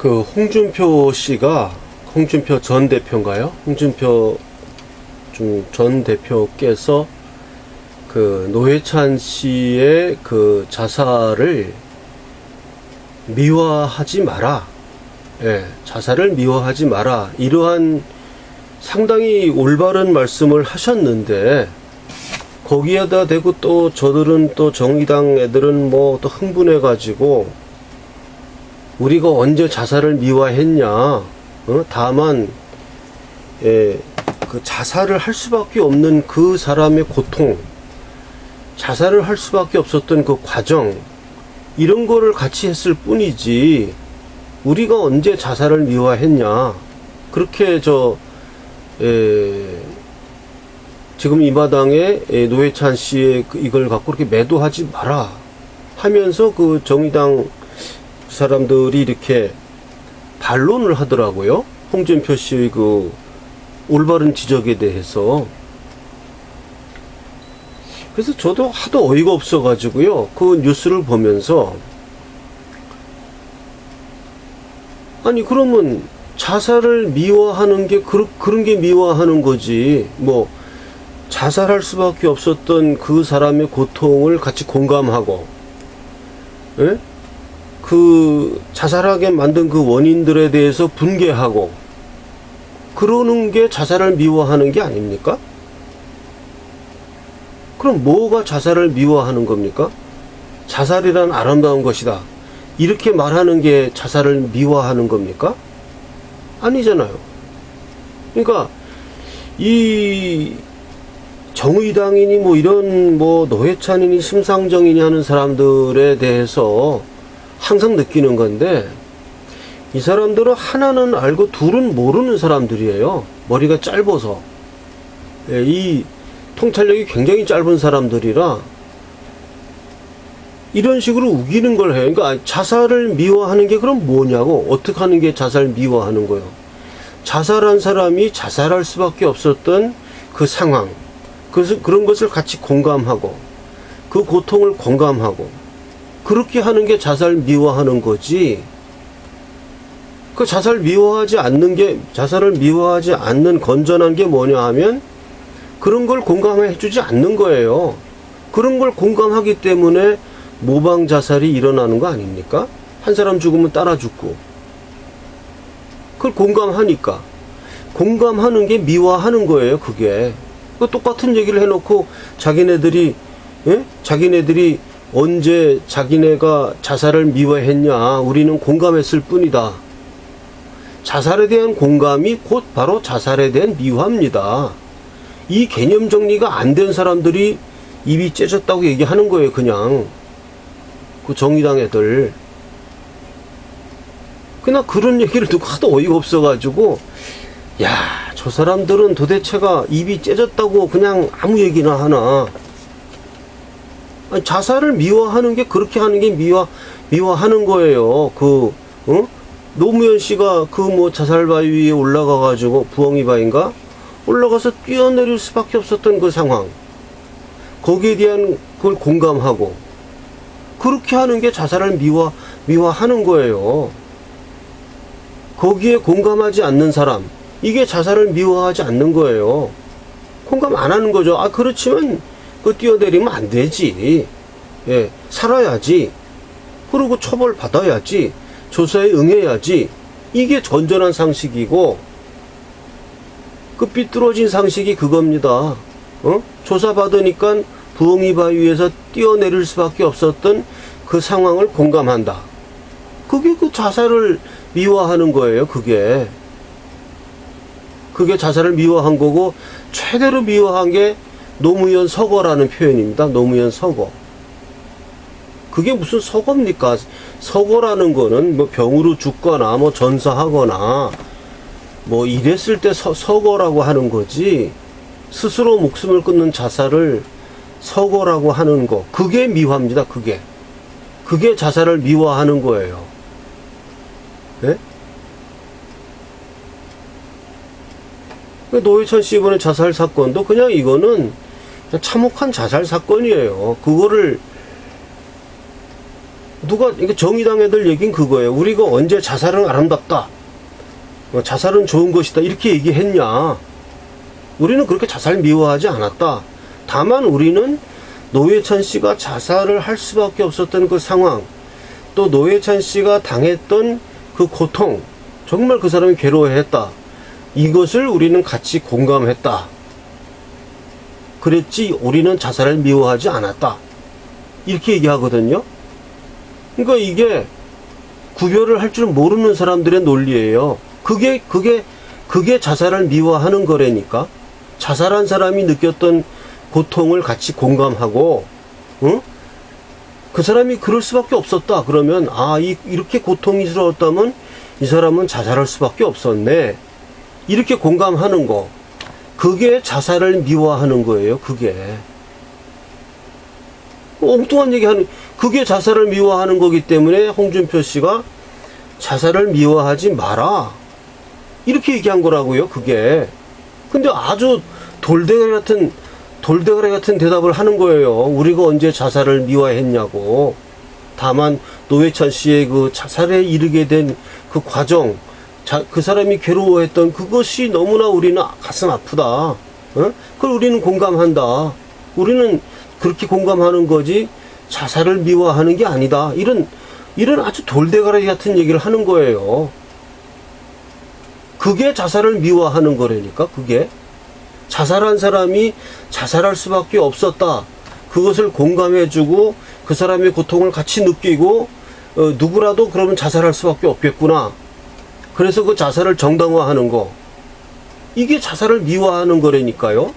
그 홍준표 씨가 홍준표 전 대표인가요? 홍준표 좀전 대표께서 그 노회찬 씨의 그 자살을 미화하지 마라. 예, 자살을 미화하지 마라. 이러한 상당히 올바른 말씀을 하셨는데 거기에다 대고 또 저들은 또 정의당 애들은 뭐 또 흥분해 가지고 우리가 언제 자살을 미화했냐? 어? 다만 예, 그 자살을 할 수밖에 없는 그 사람의 고통, 자살을 할 수밖에 없었던 그 과정 이런 거를 같이 했을 뿐이지 우리가 언제 자살을 미화했냐? 그렇게 저 에, 지금 이 마당에 에, 노회찬 씨의 그 이걸 갖고 그렇게 매도하지 마라 하면서 그 정의당 사람들이 이렇게 반론을 하더라고요. 홍준표 씨의 그 올바른 지적에 대해서. 그래서 저도 하도 어이가 없어가지고요. 그 뉴스를 보면서 아니 그러면 자살을 미화하는 게 그런 그런 게 미화하는 거지. 뭐 자살할 수밖에 없었던 그 사람의 고통을 같이 공감하고, 예? 그 자살하게 만든 그 원인들에 대해서 분개하고, 그러는 게 자살을 미화하는 게 아닙니까? 그럼 뭐가 자살을 미화하는 겁니까? 자살이란 아름다운 것이다. 이렇게 말하는 게 자살을 미화하는 겁니까? 아니잖아요. 그러니까 이 정의당이니 뭐 이런 뭐 노회찬이니 심상정이니 하는 사람들에 대해서 항상 느끼는 건데 이 사람들은 하나는 알고 둘은 모르는 사람들이에요. 머리가 짧아서. 예, 이 통찰력이 굉장히 짧은 사람들이라 이런 식으로 우기는 걸 해요. 그러니까 자살을 미화하는 게 그럼 뭐냐고. 어떻게 하는 게 자살 미화하는 거예요. 자살한 사람이 자살할 수밖에 없었던 그 상황. 그래서 그런 것을 같이 공감하고 그 고통을 공감하고 그렇게 하는 게 자살 미화하는 거지. 그 자살 미화하지 않는 게 자살을 미화하지 않는 건전한 게 뭐냐 하면 그런 걸 공감해 주지 않는 거예요. 그런 걸 공감하기 때문에 모방 자살이 일어나는 거 아닙니까? 한 사람 죽으면 따라 죽고. 그걸 공감하니까. 공감하는 게 미화하는 거예요, 그게. 그 똑같은 얘기를 해놓고 자기네들이, 예? 자기네들이 언제 자기네가 자살을 미화했냐. 우리는 공감했을 뿐이다. 자살에 대한 공감이 곧 바로 자살에 대한 미화입니다. 이 개념 정리가 안 된 사람들이 입이 째졌다고 얘기하는 거예요, 그냥. 그 정의당 애들. 그나 그런 얘기를 듣고 하도 어이가 없어 가지고, 야, 저 사람들은 도대체가 입이 째졌다고 그냥 아무 얘기나 하나. 자살을 미화하는 게 그렇게 하는 게 미화, 미화하는 거예요. 그, 어? 노무현 씨가 그 뭐 자살 바위 위에 올라가 가지고 부엉이 바인가? 올라가서 뛰어내릴 수밖에 없었던 그 상황. 거기에 대한 그걸 공감하고, 그렇게 하는 게 자살을 미화, 미화하는 거예요. 거기에 공감하지 않는 사람, 이게 자살을 미화하지 않는 거예요. 공감 안 하는 거죠. 아, 그렇지만, 그 뛰어내리면 안 되지. 예, 살아야지. 그리고 처벌 받아야지. 조사에 응해야지. 이게 건전한 상식이고, 그 삐뚤어진 상식이 그겁니다. 어? 조사받으니까 부엉이 바위에서 뛰어내릴 수밖에 없었던 그 상황을 공감한다. 그게 그 자살을 미화하는 거예요, 그게. 그게 자살을 미화한 거고, 최대로 미화한 게 노무현 서거라는 표현입니다. 노무현 서거. 그게 무슨 서거입니까? 서거라는 거는 뭐 병으로 죽거나 뭐 전사하거나 뭐 이랬을 때 서, 서거라고 하는 거지 스스로 목숨을 끊는 자살을 서거라고 하는 거 그게 미화입니다. 그게 그게 자살을 미화하는 거예요. 예? 노회찬 씨 이번에 자살 사건도 그냥 이거는 참혹한 자살 사건이에요. 그거를 누가 이게 정의당 애들 얘긴 그거예요. 우리가 언제 자살은 아름답다. 어, 자살은 좋은 것이다. 이렇게 얘기했냐. 우리는 그렇게 자살 미워하지 않았다. 다만 우리는 노회찬 씨가 자살을 할 수밖에 없었던 그 상황, 또 노회찬 씨가 당했던 그 고통, 정말 그 사람이 괴로워했다. 이것을 우리는 같이 공감했다. 그랬지 우리는 자살을 미워하지 않았다. 이렇게 얘기하거든요. 그러니까 이게 구별을 할 줄 모르는 사람들의 논리예요. 그게 그게 그게 자살을 미워하는 거라니까. 자살한 사람이 느꼈던 고통을 같이 공감하고, 응? 그 사람이 그럴 수밖에 없었다. 그러면 아, 이, 이렇게 고통이스러웠다면 이 사람은 자살할 수밖에 없었네. 이렇게 공감하는 거. 그게 자살을 미워하는 거예요. 그게. 엉뚱한 얘기 하는, 그게 자살을 미워하는 거기 때문에 홍준표 씨가 자살을 미워하지 마라. 이렇게 얘기한 거라고요, 그게. 근데 아주 돌대가리 같은, 돌대가리 같은 대답을 하는 거예요. 우리가 언제 자살을 미워했냐고. 다만, 노회찬 씨의 그 자살에 이르게 된 그 과정, 자, 그 사람이 괴로워했던 그것이 너무나 우리는 가슴 아프다. 어? 그걸 우리는 공감한다. 우리는 그렇게 공감하는 거지 자살을 미워하는 게 아니다. 이런 이런 아주 돌대가리 같은 얘기를 하는 거예요. 그게 자살을 미워하는 거라니까. 그게 자살한 사람이 자살할 수밖에 없었다. 그것을 공감해주고 그 사람의 고통을 같이 느끼고 어, 누구라도 그러면 자살할 수밖에 없겠구나. 그래서 그 자살을 정당화하는 거. 이게 자살을 미워하는 거라니까요.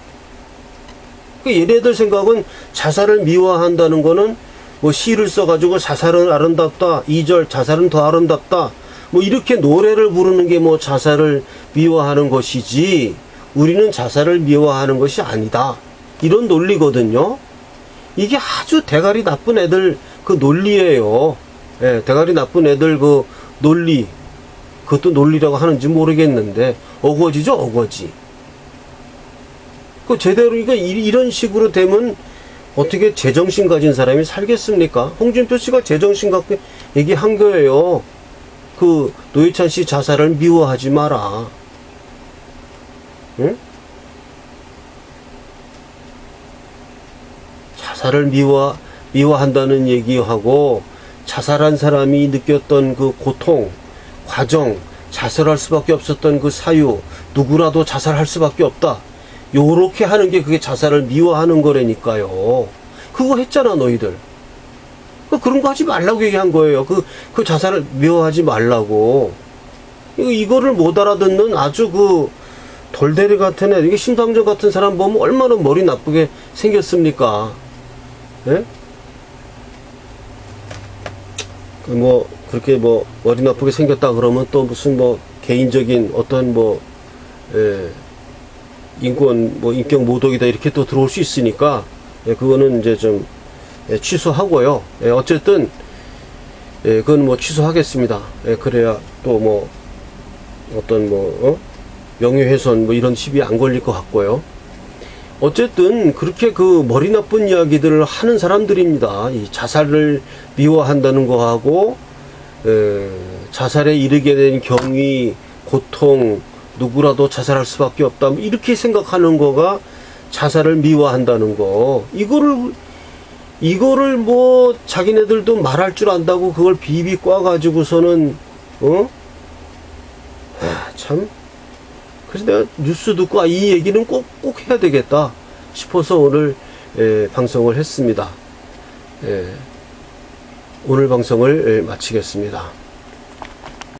그 얘네들 생각은 자살을 미워한다는 거는 뭐 시를 써가지고 자살은 아름답다. 2절 자살은 더 아름답다. 뭐 이렇게 노래를 부르는 게 뭐 자살을 미워하는 것이지 우리는 자살을 미워하는 것이 아니다. 이런 논리거든요. 이게 아주 대가리 나쁜 애들 그 논리예요. 예, 대가리 나쁜 애들 그 논리. 그것도 논리라고 하는지 모르겠는데 어거지죠, 어거지. 그 제대로 이거 이- 이런 식으로 되면 어떻게 제정신 가진 사람이 살겠습니까? 홍준표 씨가 제정신 갖고 얘기한 거예요. 그 노회찬 씨 자살을 미워하지 마라. 응? 자살을 미워 미워한다는 얘기하고 자살한 사람이 느꼈던 그 고통, 과정, 자살할 수밖에 없었던 그 사유, 누구라도 자살할 수밖에 없다. 요렇게 하는 게 그게 자살을 미워하는 거라니까요. 그거 했잖아, 너희들. 그 그런 거 하지 말라고 얘기한 거예요. 그, 그 자살을 미워하지 말라고. 이거, 이거를 못 알아듣는 아주 그 돌대리 같은 애, 이게 심상정 같은 사람 보면 얼마나 머리 나쁘게 생겼습니까? 예? 그 뭐, 그렇게 뭐, 머리 나쁘게 생겼다 그러면 또 무슨 뭐, 개인적인 어떤 뭐, 예, 인권, 뭐, 인격 모독이다 이렇게 또 들어올 수 있으니까, 예, 그거는 이제 좀, 예, 취소하고요. 예, 어쨌든, 예, 그건 뭐 취소하겠습니다. 예, 그래야 또 뭐, 어떤 뭐, 어? 명예훼손 뭐 이런 시비 안 걸릴 것 같고요. 어쨌든 그렇게 그 머리 나쁜 이야기들을 하는 사람들입니다. 이 자살을 미워한다는 거하고 에, 자살에 이르게 된 경위, 고통, 누구라도 자살할 수밖에 없다. 뭐 이렇게 생각하는 거가 자살을 미워한다는 거. 이거를 이거를 뭐 자기네들도 말할 줄 안다고 그걸 비비 꽈 가지고서는 어? 아, 참 그래서 내가 뉴스 듣고 아, 이 얘기는 꼭, 꼭 해야 되겠다 싶어서 오늘 에, 방송을 했습니다. 에, 오늘 방송을 에, 마치겠습니다.